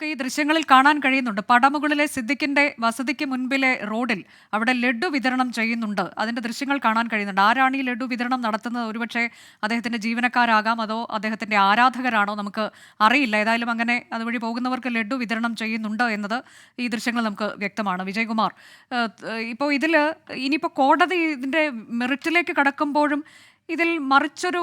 നമുക്ക് ഈ ദൃശ്യങ്ങളിൽ കാണാൻ കഴിയുന്നുണ്ട്. പടമുകളിലെ സിദ്ദിഖിന്റെ വസതിക്ക് മുൻപിലെ റോഡിൽ അവിടെ ലഡു വിതരണം ചെയ്യുന്നുണ്ട്. അതിന്റെ ദൃശ്യങ്ങൾ കാണാൻ കഴിയുന്നുണ്ട്. ആരാണ് ഈ ലഡു വിതരണം നടത്തുന്നത്? ഒരുപക്ഷെ അദ്ദേഹത്തിന്റെ ജീവനക്കാരാകാം. അതോ അദ്ദേഹത്തിന്റെ ആരാധകരാണോ? നമുക്ക് അറിയില്ല. ഏതായാലും അങ്ങനെ അതുവഴി പോകുന്നവർക്ക് ലഡു വിതരണം ചെയ്യുന്നുണ്ട് എന്നത് ഈ ദൃശ്യങ്ങൾ നമുക്ക് വ്യക്തമാണ്. വിജയകുമാർ ഇപ്പോൾ ഇതിൽ ഇനിയിപ്പോൾ കോടതി ഇതിന്റെ മെറിറ്റിലേക്ക് കടക്കുമ്പോഴും ഇതിൽ മറിച്ചൊരു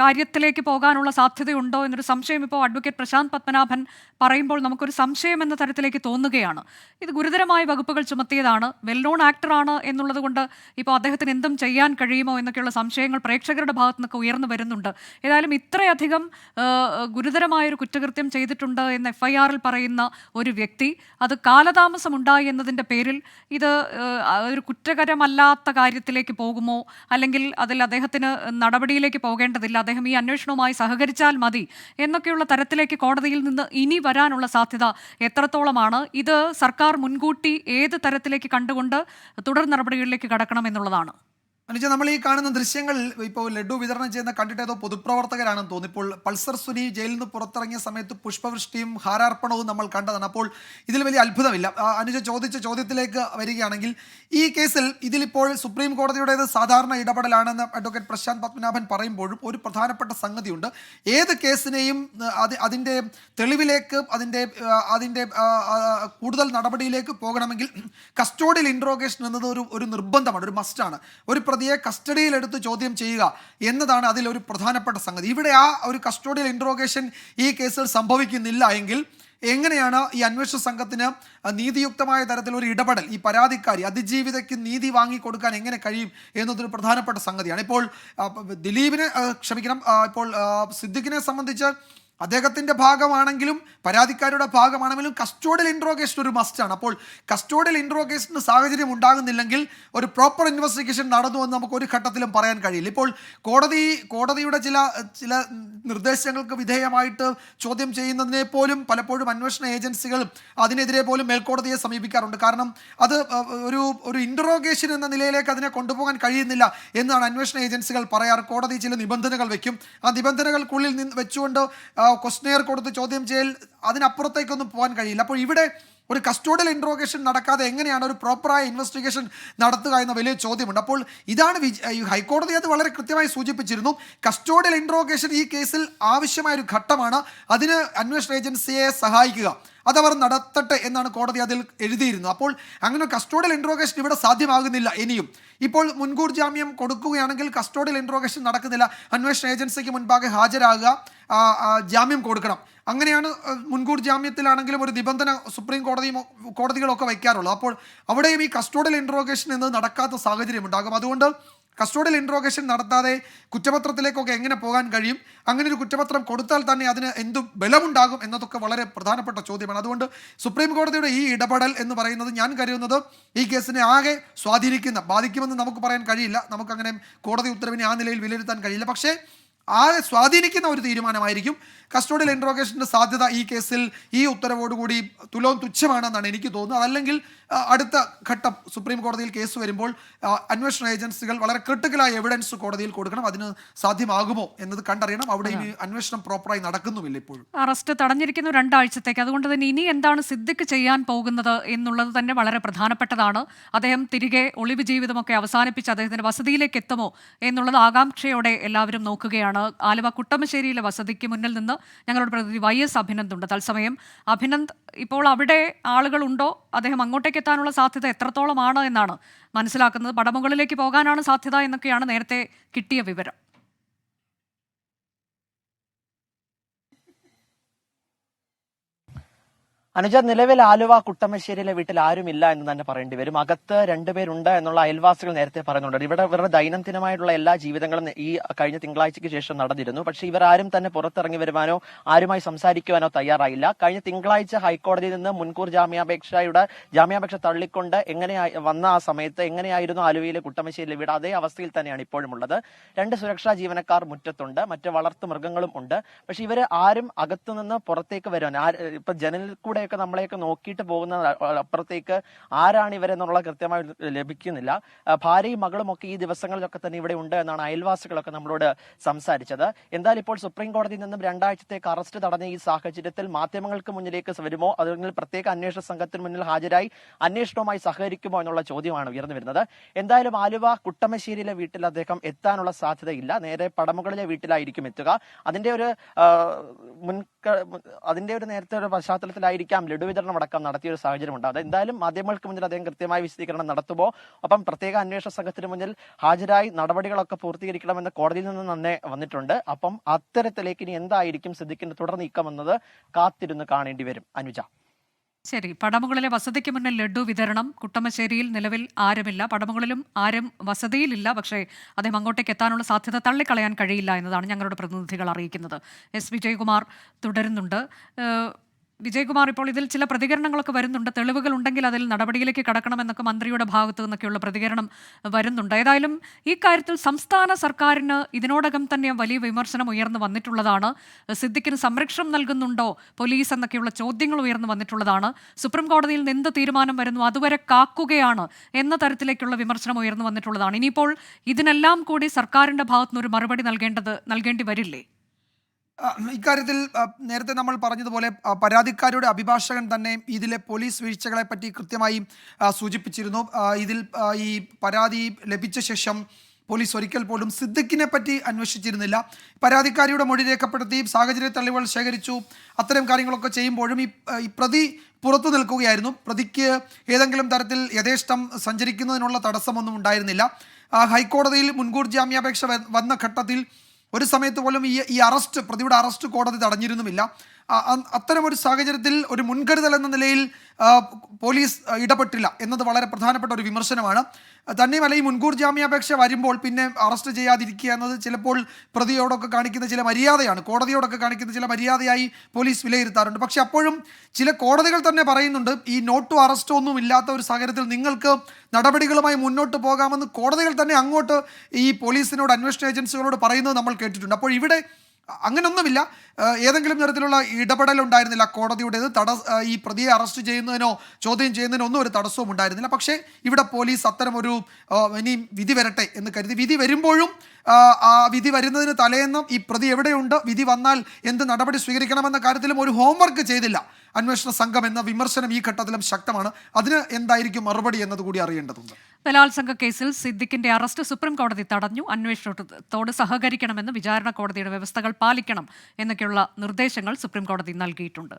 കാര്യത്തിലേക്ക് പോകാനുള്ള സാധ്യതയുണ്ടോ എന്നൊരു സംശയം ഇപ്പോൾ അഡ്വക്കേറ്റ് പ്രശാന്ത് പത്മനാഭൻ പറയുമ്പോൾ നമുക്കൊരു സംശയം എന്ന തരത്തിലേക്ക് തോന്നുകയാണ്. ഇത് ഗുരുതരമായ വകുപ്പുകൾ ചുമത്തിയതാണ്. വെൽ നോൺ ആക്ടറാണ് എന്നുള്ളത് കൊണ്ട് ഇപ്പോൾ അദ്ദേഹത്തിന് എന്തും ചെയ്യാൻ കഴിയുമോ എന്നൊക്കെയുള്ള സംശയങ്ങൾ പ്രേക്ഷകരുടെ ഭാഗത്തു നിന്നൊക്കെ ഉയർന്നു വരുന്നുണ്ട്. ഏതായാലും ഇത്രയധികം ഗുരുതരമായൊരു കുറ്റകൃത്യം ചെയ്തിട്ടുണ്ട് എന്ന് എഫ് ഐ ആറിൽ പറയുന്ന ഒരു വ്യക്തി അത് കാലതാമസം ഉണ്ടായി എന്നതിന്റെ പേരിൽ ഇത് ഒരു കുറ്റകരമല്ലാത്ത കാര്യത്തിലേക്ക് പോകുമോ? അല്ലെങ്കിൽ അതിൽ അദ്ദേഹത്തിന് നടപടിയിലേക്ക് പോകേണ്ടതില്ല. അദ്ദേഹം ഈ അന്വേഷണവുമായി സഹകരിച്ചാൽ മതി എന്നൊക്കെയുള്ള തരത്തിലേക്ക് കോടതിയിൽ നിന്ന് ഇനി വരാനുള്ള സാധ്യത എത്രത്തോളമാണ്? ഇത് സർക്കാർ മുൻകൂട്ടി ഏത് തരത്തിലേക്ക് കണ്ടുകൊണ്ട് തുടർ നടപടികളിലേക്ക് കടക്കണം എന്നുള്ളതാണ്. അനുജ നമ്മൾ ഈ കാണുന്ന ദൃശ്യങ്ങൾ ഇപ്പോൾ ലഡു വിതരണം ചെയ്യുന്ന കണ്ടിട്ട് ഏതോ പൊതുപ്രവർത്തകരാണെന്ന് തോന്നി ഇപ്പോൾ പൾസർ സുനി ജയിലിൽ നിന്ന് പുറത്തിറങ്ങിയ സമയത്ത് പുഷ്പവൃഷ്ടിയും ഹാരാർപ്പണവും നമ്മൾ കണ്ടതാണ്. അപ്പോൾ ഇതിൽ വലിയ അത്ഭുതമില്ല. അനുജ ചോദിച്ച ചോദ്യത്തിലേക്ക് വരികയാണെങ്കിൽ ഈ കേസിൽ ഇതിലിപ്പോൾ സുപ്രീം കോടതിയുടേത് സാധാരണ ഇടപെടലാണെന്ന് അഡ്വക്കേറ്റ് പ്രശാന്ത് പത്മനാഭൻ പറയുമ്പോഴും ഒരു പ്രധാനപ്പെട്ട സംഗതിയുണ്ട്. ഏത് കേസിനെയും അത് അതിന്റെ തെളിവിലേക്ക് അതിന്റെ അതിന്റെ കൂടുതൽ നടപടിയിലേക്ക് പോകണമെങ്കിൽ കസ്റ്റോഡിയൽ ഇൻട്രോഗേഷൻ എന്നത് ഒരു ഒരു നിർബന്ധമാണ് ഒരു മസ്റ്റാണ് ഒരു പ്രതിയെ കസ്റ്റഡിയിലെടുത്ത് ചോദ്യം ചെയ്യുക എന്നതാണ് അതിലൊരു പ്രധാനപ്പെട്ട സംഗതി. ഇവിടെ ആ ഒരു കസ്റ്റോഡിയൽ ഇൻട്രോഗേഷൻ ഈ കേസിൽ സംഭവിക്കുന്നില്ല എങ്കിൽ എങ്ങനെയാണ് ഈ അന്വേഷണ സംഘത്തിന് നീതിയുക്തമായ തരത്തിൽ ഒരു ഇടപെടൽ ഈ പരാതിക്കാരി അതിജീവിതയ്ക്ക് നീതി വാങ്ങിക്കൊടുക്കാൻ എങ്ങനെ കഴിയും എന്നതൊരു പ്രധാനപ്പെട്ട സംഗതിയാണ്. ഇപ്പോൾ ദിലീപിനെ ക്ഷമിക്കണം ഇപ്പോൾ സിദ്ദിഖിനെ സംബന്ധിച്ച് അദ്ദേഹത്തിന്റെ ഭാഗമാണെങ്കിലും പരാതിക്കാരുടെ ഭാഗമാണെങ്കിലും കസ്റ്റോഡിയൽ ഇൻട്രോഗേഷൻ ഒരു മസ്റ്റാണ് അപ്പോൾ കസ്റ്റോഡിയൽ ഇൻട്രോഗേഷന് സാഹചര്യം ഉണ്ടാകുന്നില്ലെങ്കിൽ ഒരു പ്രോപ്പർ ഇൻവെസ്റ്റിഗേഷൻ നടന്നു എന്ന് നമുക്ക് ഒരു ഘട്ടത്തിലും പറയാൻ കഴിയില്ല. ഇപ്പോൾ കോടതി കോടതിയുടെ ചില ചില നിർദ്ദേശങ്ങൾക്ക് വിധേയമായിട്ട് ചോദ്യം ചെയ്യുന്നതിനെ പോലും പലപ്പോഴും അന്വേഷണ ഏജൻസികൾ അതിനെതിരെ പോലും മേൽക്കോടതിയെ സമീപിക്കാറുണ്ട്. കാരണം അത് ഒരു ഒരു ഇൻട്രോഗേഷൻ എന്ന നിലയിലേക്ക് അതിനെ കൊണ്ടുപോകാൻ കഴിയുന്നില്ല എന്നാണ് അന്വേഷണ ഏജൻസികൾ പറയാറ്. കോടതി ചില നിബന്ധനകൾ വയ്ക്കും ആ നിബന്ധനകൾക്കുള്ളിൽ നിന്ന് വെച്ചുകൊണ്ട് ക്വസ്റ്റനെയർ കൊടുത്ത് ചോദ്യം ചെയ്യൽ അതിനപ്പുറത്തേക്കൊന്നും പോകാൻ കഴിയില്ല. അപ്പോൾ ഇവിടെ ഒരു കസ്റ്റോഡിയൽ ഇൻട്രോഗേഷൻ നടക്കാതെ എങ്ങനെയാണ് ഒരു പ്രോപ്പറായ ഇൻവെസ്റ്റിഗേഷൻ നടത്തുക എന്ന വലിയ ചോദ്യമുണ്ട്. അപ്പോൾ ഇതാണ് ഹൈക്കോടതി അത് വളരെ കൃത്യമായി സൂചിപ്പിച്ചിരുന്നു. കസ്റ്റോഡിയൽ ഇൻട്രോഗേഷൻ ഈ കേസിൽ ആവശ്യമായ ഒരു ഘട്ടമാണ്. അതിന് അന്വേഷണ ഏജൻസിയെ സഹായിക്കുക. അതവർ നടത്തട്ടെ എന്നാണ് കോടതി അതിൽ എഴുതിയിരുന്നത് അപ്പോൾ അങ്ങനെ കസ്റ്റോഡിയൽ ഇൻട്രോഗേഷൻ ഇവിടെ സാധ്യമാകുന്നില്ല ഇനിയും. ഇപ്പോൾ മുൻകൂർ ജാമ്യം കൊടുക്കുകയാണെങ്കിൽ കസ്റ്റോഡിയൽ ഇൻട്രോഗേഷൻ നടക്കുന്നില്ല. അന്വേഷണ ഏജൻസിക്ക് മുൻപാകെ ഹാജരാകുക. ജാമ്യം കൊടുക്കണം. അങ്ങനെയാണ് മുൻകൂർ ജാമ്യത്തിലാണെങ്കിലും ഒരു നിബന്ധന സുപ്രീം കോടതിയും കോടതികളൊക്കെ വയ്ക്കാറുള്ളൂ. അപ്പോൾ അവിടെയും ഈ കസ്റ്റോഡിയൽ ഇൻട്രോഗേഷൻ എന്നത് നടക്കാത്ത സാഹചര്യം ഉണ്ടാകും. അതുകൊണ്ട് കസ്റ്റോഡിയൽ ഇൻട്രോഗേഷൻ നടത്താതെ കുറ്റപത്രത്തിലേക്കൊക്കെ എങ്ങനെ പോകാൻ കഴിയും? അങ്ങനെ ഒരു കുറ്റപത്രം കൊടുത്താൽ തന്നെ അതിന് എന്ത് ബലമുണ്ടാകും എന്നതൊക്കെ വളരെ പ്രധാനപ്പെട്ട ചോദ്യമാണ്. അതുകൊണ്ട് സുപ്രീം കോടതിയുടെ ഈ ഇടപെടൽ എന്ന് പറയുന്നത് ഞാൻ കരുതുന്നത് ഈ കേസിനെ ആകെ സ്വാധീനിക്കുന്ന ബാധിക്കുമെന്ന് നമുക്ക് പറയാൻ കഴിയില്ല. നമുക്കങ്ങനെ കോടതി ഉത്തരവിനെ ആ നിലയിൽ വിലയിരുത്താൻ കഴിയില്ല. പക്ഷേ ആകെ സ്വാധീനിക്കുന്ന ഒരു തീരുമാനമായിരിക്കും കസ്റ്റോഡിയൽ ഇൻട്രോഗേഷന്റെ സാധ്യത ഈ കേസിൽ ഈ ഉത്തരവോടുകൂടി തുലവും തുച്ഛമാണെന്നാണ് എനിക്ക് തോന്നുന്നത്. അതല്ലെങ്കിൽ അടുത്ത ഘട്ടം സുപ്രീം കോടതിയിൽ കേസ് വരുമ്പോൾ അന്വേഷണ ഏജൻസികൾ വളരെ ക്രിട്ടിക്കലായ എവിഡൻസ് കോടതിയിൽ കൊടുക്കണം. അതിന് സാധ്യമാകുമോ എന്നത് കണ്ടറിയണം. അവിടെ ഇനി അന്വേഷണം പ്രോപ്പറായി നടക്കുന്നുമില്ല ഇപ്പോഴും. അറസ്റ്റ് തടഞ്ഞിരിക്കുന്നു രണ്ടാഴ്ചത്തേക്ക്. അതുകൊണ്ട് തന്നെ ഇനി എന്താണ് സിദ്ദിഖ് ചെയ്യാൻ പോകുന്നത് എന്നുള്ളത് തന്നെ വളരെ പ്രധാനപ്പെട്ടതാണ്. അദ്ദേഹം തിരികെ ഒളിവ് ജീവിതമൊക്കെ അവസാനിപ്പിച്ച് അദ്ദേഹത്തിന്റെ വസതിയിലേക്ക് എത്തുമോ എന്നുള്ളത് ആകാംക്ഷയോടെ എല്ലാവരും നോക്കുകയാണ്. ആലുവ കുട്ടമശ്ശേരിയിലെ വസതിക്ക് മുന്നിൽ നിന്ന് ഞങ്ങളുടെ പ്രതിനിധി വൈ എസ് അഭിനന്ദ് ഉണ്ട് തത്സമയം അഭിനന്ദ് ഇപ്പോൾ അവിടെ ആളുകളുണ്ടോ അദ്ദേഹം അങ്ങോട്ടേക്ക് എത്താനുള്ള സാധ്യത എത്രത്തോളമാണ് എന്നാണ് മനസ്സിലാക്കുന്നത്. പടമുകളിലേക്ക് പോകാനാണ് സാധ്യത എന്നൊക്കെയാണ് നേരത്തെ കിട്ടിയ വിവരം. അനുജ നിലവിൽ ആലുവ കുട്ടമശ്ശേരിയിലെ വീട്ടിൽ ആരുമില്ല എന്ന് തന്നെ പറയേണ്ടി വരും. അകത്ത് രണ്ടുപേരുണ്ട് എന്നുള്ള അയൽവാസികൾ നേരത്തെ പറയുന്നുണ്ട് ഇവിടെ ഇവരുടെ ദൈനംദിനമായിട്ടുള്ള എല്ലാ ജീവിതങ്ങളും ഈ കഴിഞ്ഞ തിങ്കളാഴ്ചയ്ക്ക് ശേഷം നടന്നിരുന്നു. പക്ഷേ ഇവർ ആരും തന്നെ പുറത്തിറങ്ങി വരുവാനോ ആരുമായി സംസാരിക്കുവാനോ തയ്യാറായില്ല. കഴിഞ്ഞ തിങ്കളാഴ്ച ഹൈക്കോടതിയിൽ നിന്ന് മുൻകൂർ ജാമ്യാപേക്ഷയുടെ ജാമ്യാപേക്ഷ തള്ളിക്കൊണ്ട് എങ്ങനെ വന്ന ആ സമയത്ത് എങ്ങനെയായിരുന്നു ആലുവയിലെ കുട്ടമശ്ശേരിയിലെ വീട്? അതേ അവസ്ഥയിൽ തന്നെയാണ് ഇപ്പോഴും ഉള്ളത് രണ്ട് സുരക്ഷാ ജീവനക്കാർ മുറ്റത്തുണ്ട്. മറ്റ് വളർത്തു മൃഗങ്ങളും ഉണ്ട്. പക്ഷെ ഇവർ ആരും അകത്തുനിന്ന് പുറത്തേക്ക് വരുവാൻ ഇപ്പൊ ജനലിൽ കൂടെ നമ്മളെയൊക്കെ നമ്മളെയൊക്കെ നോക്കിയിട്ട് പോകുന്ന അപ്പുറത്തേക്ക് ആരാണ് ഇവരെന്നുള്ള കൃത്യമായി ലഭിക്കുന്നില്ല. ഭാര്യയും മകളും ഒക്കെ ഈ ദിവസങ്ങളിലൊക്കെ തന്നെ ഇവിടെ ഉണ്ട് എന്നാണ് അയൽവാസികളൊക്കെ നമ്മളോട് സംസാരിച്ചത്. എന്തായാലും ഇപ്പോൾ സുപ്രീം കോടതിയിൽ നിന്നും രണ്ടാഴ്ചത്തേക്ക് അറസ്റ്റ് തടഞ്ഞ ഈ സാഹചര്യത്തിൽ മാധ്യമങ്ങൾക്ക് മുന്നിലേക്ക് വരുമോ? അല്ലെങ്കിൽ പ്രത്യേക അന്വേഷണ സംഘത്തിന് മുന്നിൽ ഹാജരായി അന്വേഷണവുമായി സഹകരിക്കുമോ എന്നുള്ള ചോദ്യമാണ് ഉയർന്നു വരുന്നത്. എന്തായാലും ആലുവ കുട്ടമശ്ശേരിയിലെ വീട്ടിൽ അദ്ദേഹം എത്താനുള്ള സാധ്യതയില്ല. നേരെ പടമുകളിലെ വീട്ടിലായിരിക്കും എത്തുക. അതിന്റെ ഒരു മുൻ അതിന്റെ ഒരു നേരത്തെ ഒരു പശ്ചാത്തലത്തിലായിരിക്കാം ലഡു വിതരണം അടക്കം നടത്തിയ ഒരു സാഹചര്യം അത് എന്തായാലും മാധ്യമങ്ങൾക്ക് മുന്നിൽ അദ്ദേഹം കൃത്യമായ വിശദീകരണം നടത്തുമോ അപ്പം പ്രത്യേക അന്വേഷണ സംഘത്തിന് മുന്നിൽ ഹാജരായി നടപടികളൊക്കെ പൂർത്തീകരിക്കണമെന്ന് കോടതിയിൽ നിന്ന് തന്നെ വന്നിട്ടുണ്ട്. അപ്പം അത്തരത്തിലേക്ക് ഇനി എന്തായിരിക്കും സിദ്ദിഖിന്റെ തുടർ നീക്കം എന്നത് കാത്തിരുന്ന് കാണേണ്ടി വരും. അനുജ. ശരി. പടമുകളിലെ വസതിക്ക് മുന്നിൽ ലഡു വിതരണം കുട്ടമശ്ശേരിയിൽ നിലവിൽ ആരുമില്ല. പടമുകളിലും ആരും വസതിയിലില്ല. പക്ഷേ അദ്ദേഹം അങ്ങോട്ടേക്ക് എത്താനുള്ള സാധ്യത തള്ളിക്കളയാൻ കഴിയില്ല എന്നതാണ് ഞങ്ങളുടെ പ്രതിനിധികൾ അറിയിക്കുന്നത്. എസ്. വിജയകുമാർ തുടരുന്നുണ്ട്. വിജയകുമാർ ഇപ്പോൾ ഇതിൽ ചില പ്രതികരണങ്ങളൊക്കെ വരുന്നുണ്ട്. തെളിവുകൾ ഉണ്ടെങ്കിൽ അതിൽ നടപടിയിലേക്ക് കടക്കണമെന്നൊക്കെ മന്ത്രിയുടെ ഭാഗത്തു നിന്നൊക്കെയുള്ള പ്രതികരണം വരുന്നുണ്ട്. ഏതായാലും ഈ കാര്യത്തിൽ സംസ്ഥാന സർക്കാരിന് ഇതിനോടകം തന്നെ വലിയ വിമർശനം ഉയർന്നു വന്നിട്ടുള്ളതാണ്. സിദ്ദിഖിന് സംരക്ഷണം നൽകുന്നുണ്ടോ പോലീസ് എന്നൊക്കെയുള്ള ചോദ്യങ്ങൾ ഉയർന്നു വന്നിട്ടുള്ളതാണ്. സുപ്രീം കോടതിയിൽ നിന്ന് എന്ത് തീരുമാനം വരുന്നു അതുവരെ കാക്കുകയാണ് എന്ന തരത്തിലേക്കുള്ള വിമർശനം ഉയർന്നു വന്നിട്ടുള്ളതാണ്. ഇനിയിപ്പോൾ ഇതിനെല്ലാം കൂടി സർക്കാരിന്റെ ഭാഗത്തുനിന്ന് ഒരു മറുപടി നൽകേണ്ടത് നൽകേണ്ടി വരില്ലേ? ഇക്കാര്യത്തിൽ നേരത്തെ നമ്മൾ പറഞ്ഞതുപോലെ പരാതിക്കാരുടെ അഭിഭാഷകൻ തന്നെ ഇതിലെ പോലീസ് വീഴ്ചകളെ പറ്റി കൃത്യമായി സൂചിപ്പിച്ചിരുന്നു. ഇതിൽ ഈ പരാതി ലഭിച്ച ശേഷം പോലീസ് ഒരിക്കൽ പോലും സിദ്ദിഖിനെ പറ്റി അന്വേഷിച്ചിരുന്നില്ല. പരാതിക്കാരിയുടെ മൊഴി രേഖപ്പെടുത്തി സാഹചര്യ തെളിവുകൾ ശേഖരിച്ചു അത്തരം കാര്യങ്ങളൊക്കെ ചെയ്യുമ്പോഴും ഈ പ്രതി പുറത്തു നിൽക്കുകയായിരുന്നു. പ്രതിക്ക് ഏതെങ്കിലും തരത്തിൽ യഥേഷ്ടം സഞ്ചരിക്കുന്നതിനുള്ള തടസ്സമൊന്നും ഉണ്ടായിരുന്നില്ല. ഹൈക്കോടതിയിൽ മുൻകൂർ ജാമ്യാപേക്ഷ വന്ന ഘട്ടത്തിൽ ഒരു സമയത്ത് പോലും ഈ ഈ അറസ്റ്റ് പ്രതിയുടെ അറസ്റ്റ് കോടതി തടഞ്ഞിരുന്നുമില്ല. അത്തരമൊരു സാഹചര്യത്തിൽ ഒരു മുൻകരുതൽ എന്ന നിലയിൽ പോലീസ് ഇടപെട്ടില്ല എന്നത് വളരെ പ്രധാനപ്പെട്ട ഒരു വിമർശനമാണ്. തന്നെയുമല്ല ഈ മുൻകൂർ ജാമ്യാപേക്ഷ വരുമ്പോൾ പിന്നെ അറസ്റ്റ് ചെയ്യാതിരിക്കുക എന്നത് ചിലപ്പോൾ പ്രതിയോടൊക്കെ കാണിക്കുന്ന ചില മര്യാദയാണ്. കോടതിയോടൊക്കെ കാണിക്കുന്ന ചില മര്യാദയായി പോലീസ് വിലയിരുത്താറുണ്ട്. പക്ഷെ അപ്പോഴും ചില കോടതികൾ തന്നെ പറയുന്നുണ്ട് ഈ നോട്ടോ അറസ്റ്റോ ഒന്നും ഇല്ലാത്ത ഒരു സാഹചര്യത്തിൽ നിങ്ങൾക്ക് നടപടികളുമായി മുന്നോട്ട് പോകാമെന്ന് കോടതികൾ തന്നെ അങ്ങോട്ട് ഈ പോലീസിനോട് അന്വേഷണ ഏജൻസികളോട് പറയുന്നത് നമ്മൾ കേട്ടിട്ടുണ്ട്. അപ്പോൾ ഇവിടെ അങ്ങനൊന്നുമില്ല. ഏതെങ്കിലും തരത്തിലുള്ള ഇടപെടൽ ഉണ്ടായിരുന്നില്ല കോടതിയുടേത് തട ഈ പ്രതിയെ അറസ്റ്റ് ചെയ്യുന്നതിനോ ചോദ്യം ചെയ്യുന്നതിനോ ഒന്നും ഒരു തടസ്സവും ഉണ്ടായിരുന്നില്ല. പക്ഷേ ഇവിടെ പോലീസ് അത്തരമൊരു ഒരു ഇനിയും വിധി വരട്ടെ എന്ന് കരുതി. വിധി വരുമ്പോഴും ആ വിധി വരുന്നതിന് തലേന്നും ഈ പ്രതി എവിടെയുണ്ട്? വിധി വന്നാൽ എന്ത് നടപടി സ്വീകരിക്കണമെന്ന കാര്യത്തിലും ഒരു ഹോംവർക്ക് ചെയ്തില്ല. അന്വേഷണ സംഘം എന്ന വിമർശനം ഈ ഘട്ടത്തിലും ശക്തമാണ്. അതിന് എന്തായിരിക്കും മറുപടി എന്നതുകൂടി അറിയേണ്ടതുണ്ട്. ബലാത്സംഗ കേസിൽ സിദ്ദിഖിന്റെ അറസ്റ്റ് സുപ്രീം കോടതി തടഞ്ഞു. അന്വേഷണത്തോട് സഹകരിക്കണമെന്ന് വിചാരണ കോടതിയുടെ വ്യവസ്ഥകൾ പാലിക്കണം എന്നൊക്കെയുള്ള നിർദ്ദേശങ്ങൾ സുപ്രീം കോടതി നൽകിയിട്ടുണ്ട്.